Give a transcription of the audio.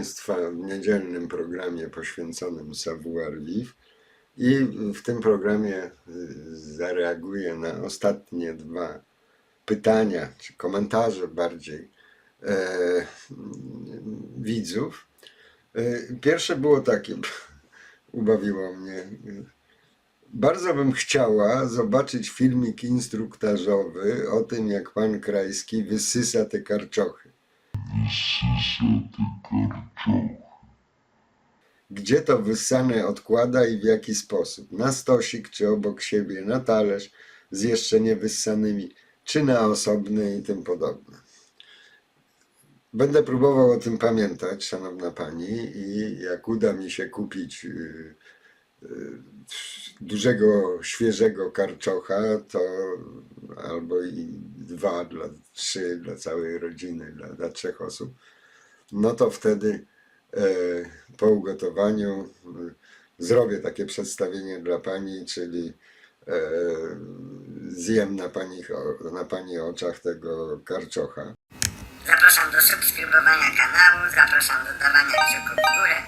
Państwa w niedzielnym programie poświęconym Savoir Vivre i w tym programie y, zareaguję na ostatnie dwa pytania, czy komentarze bardziej e, widzów. E, Pierwsze było takie, ubawiło mnie. Bardzo bym chciała zobaczyć filmik instruktażowy o tym, jak pan Krajski wysysa te karczochy. Gdzie to wyssane odkłada i w jaki sposób? Na stosik, czy obok siebie, na talerz z jeszcze niewyssanymi, czy na osobny i tym podobne. Będę próbował o tym pamiętać, szanowna pani, i jak uda mi się kupić yy, yy, dużego, świeżego karczocha, to albo i dwa, dla trzy, dla całej rodziny, dla, dla trzech osób, no to wtedy e, po ugotowaniu e, zrobię takie przedstawienie dla pani, czyli e, zjem na pani, na pani oczach tego karczocha. Zapraszam do subskrybowania kanału, zapraszam do dawania kciuków w górę